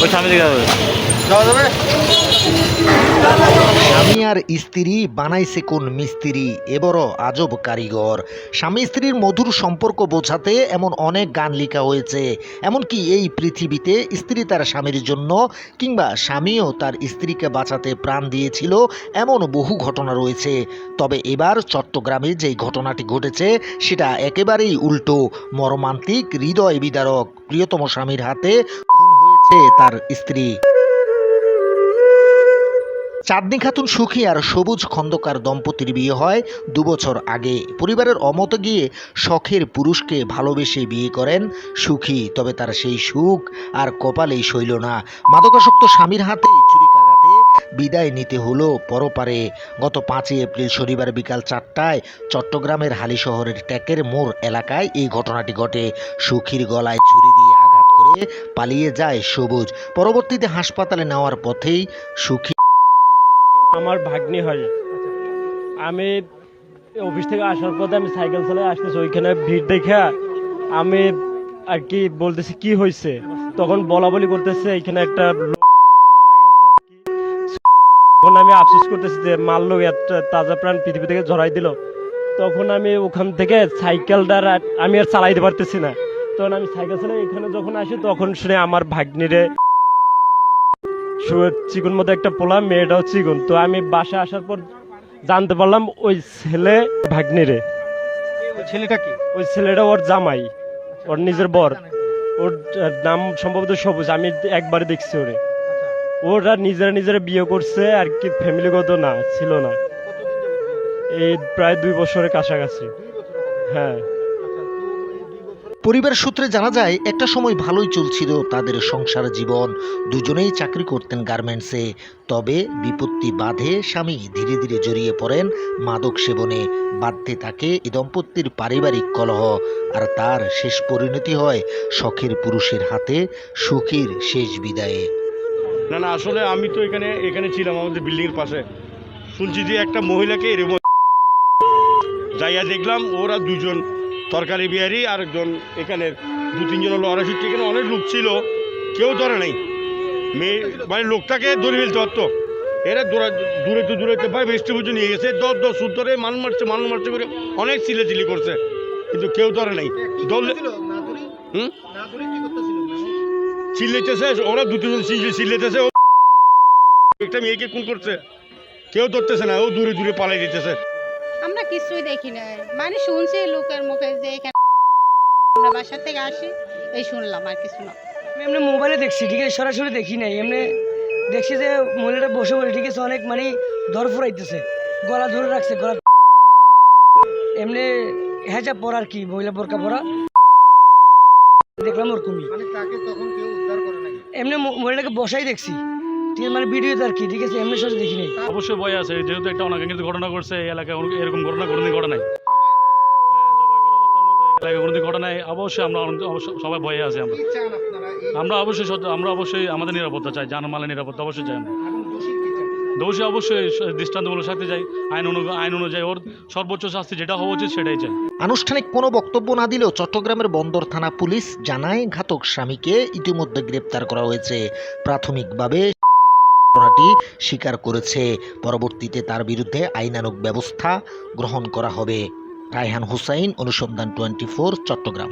ওই সামনে দিকে যাবে। যাওয়া যাবে? স্বামী আর স্ত্রী বানাইছে কোন মিস্ত্রি? এবারও আজব কারিগর। স্বামী স্ত্রীর মধুর সম্পর্ক বোঝাতে এমন অনেক গান লেখা হয়েছে। এমনকি এই পৃথিবীতে স্ত্রী তার স্বামীর জন্য কিংবা স্বামীও তার স্ত্রীকে বাঁচাতে প্রাণ দিয়েছিল এমন বহু ঘটনা রয়েছে। তবে এবার চট্টগ্রামে যেই ঘটনাটি ঘটেছে সেটা একেবারেই উল্টো। মর্মান্তিক হৃদয় বিদারক। প্রিয়তম স্বামীর হাতে তার স্ত্রী। চাঁদনি খাতুন সুখী আর সবুজ খন্দকার দম্পতির বিয়ে হয় দুবছর আগে। পরিবারের অমত গিয়ে শখের পুরুষকে ভালোবেসে বিয়ে করেন সুখী, তবে তার সেই সুখ আর কপালেই সইল না। মাদকাসক্ত স্বামীর হাতে চুরিকাঘাতে বিদায় নিতে হলো পরপারে। গত পাঁচই এপ্রিল শনিবার বিকাল চারটায় চট্টগ্রামের হালি শহরের ট্যাকের মোড় এলাকায় এই ঘটনাটি ঘটে। সুখীর গলায় ছুরি দিয়ে করে পালিয়ে যায় সবুজ। পরবর্তীতে হাসপাতালে নেওয়ার পথেই সুখী আমার ভাগ্নি হয়। আমি অফিস থেকে আসার পথে আমি সাইকেল চালিয়ে আসতেছি, ওইখানে ভিড় দেখে আমি আর কি বলতেছি, কি হয়েছে তখন বলা বলি করতেছে, এখানে একটা। তখন আমি আফসোস করতেছি যে, মারলো একটা তাজা প্রাণ পৃথিবী থেকে ঝরাই দিল। তখন আমি ওখান থেকে সাইকেলটা আমি আর চালাইতে পারতেছি না। তখন আমি সাইকেল চালাই এখানে যখন আসি তখন শুনে আমার ভাগ্নিরে চিকন মতো একটা পোলা মেয়েটাও চিকন। তো আমি বাসা আসার পর জানতে পারলাম ওই ছেলে ভাগ্নিরে। ছেলেটা কি? ওই ছেলেটা ওর জামাই ওর নিজের বর। ওর নাম সম্ভবত সবুজ আমি একবারে দেখছি ওরে। ওরা নিজেরা নিজেরা বিয়ে করছে আর কি ফ্যামিলিগত না ছিল না। এই প্রায় দুই বছরের কাছাকাছি। হ্যাঁ। পরিবার সূত্রে জানা যায়, একটা সময় ভালোই চলছিল তাদের সংসার জীবন। দুজনেই চাকরি করতেন গার্মেন্টসে। তবে বিপত্তি বাধে স্বামী ধীরে ধীরে জড়িয়ে পড়েন মাদক সেবনে। বাধ্যে থাকে এ দম্পতির পারিবারিক কলহ। আর তার শেষ পরিণতি হয় শখের পুরুষের হাতে, সুখীর শেষ বিদায়ে। না না, আসলে আমি তো এখানে এখানে ছিলাম আমাদের বিল্ডিং এর পাশে। শুনছি যে একটা মহিলাকে এরকম যাইয়া দেখলাম ওরা দুজন। তরকারি বিহারি আর একজন এখানে দু তিনজন হলো আড়াইশো এখানে অনেক লোক ছিল কেউ ধরে নাই। মেয়ে মানে লোকটাকে ধরে ফেলতে পারতো। এরা দূরে দূরে তো দূরে ভাই বেস্টি পুজো নিয়ে গেছে দশ দশ সুদ ধরে মানুষ মারছে মানুষ মারছে করে অনেক চিলে চিলি করছে কিন্তু কেউ ধরে নাই। দল হুম? চিল্লেতেছে ওরা দু তিনজন চিল্লেতেছে ও একটা মেয়েকে খুন করছে কেউ ধরতেছে না ও দূরে দূরে পালাই দিতেছে। আমরা কিছুই দেখি না। মানে শুনছি লোকের মুখে যে এখানে আমরা বাসা থেকে আসি এই শুনলাম আর কিছু না। আমি এমনি মোবাইলে দেখছি ঠিক আছে সরাসরি দেখি নাই। এমনি দেখছি যে মহিলাটা বসে পড়ে ঠিক আছে অনেক মানে ধর ফুরাইতেছে। গলা ধরে রাখছে গলা এমনি হেজা পরা আর কি মহিলা বোরকা পরা। দেখলাম ওরকমই। মানে তাকে তখন কেউ উদ্ধার করে নাই। এমনি ম- মহিলাটাকে বসাই দেখছি। ঠিক আছে মানে ভিডিওতে আর কি ঠিক আছে এমনি সরাসরি দেখি অবশ্যই ভয় আছে যেহেতু একটা অনাকাঙ্ক্ষিত ঘটনা ঘটছে এই এলাকায় এরকম ঘটনা কোনোদিন ঘটে নাই। হ্যাঁ এলাকায় কোনোদিন ঘটে নাই। অবশ্যই আমরা সবাই ভয়ে আছি আমরা। কি চান আপনারা এই আমরা অবশ্যই আমরা অবশ্যই আমাদের নিরাপত্তা চাই জানমালের নিরাপত্তা অবশ্যই চাই আমরা। দোষী অবশ্যই দৃষ্টান্তমূলক শাস্তি চাই আইন অনু- আইন অনুযায়ী ওর সর্বোচ্চ শাস্তি যেটা হওয়া উচিত সেটাই চাই। আনুষ্ঠানিক কোনো বক্তব্য না দিলেও চট্টগ্রামের বন্দর থানা পুলিশ জানায় ঘাতক স্বামীকে ইতিমধ্যে গ্রেপ্তার করা হয়েছে। প্রাথমিকভাবে ঘটনাটি স্বীকার করেছে। পরবর্তীতে তার বিরুদ্ধে আইনানুগ ব্যবস্থা গ্রহণ করা হবে। রায়হান হুসাইন, অনুসন্ধান টোয়েন্টি চট্টগ্রাম।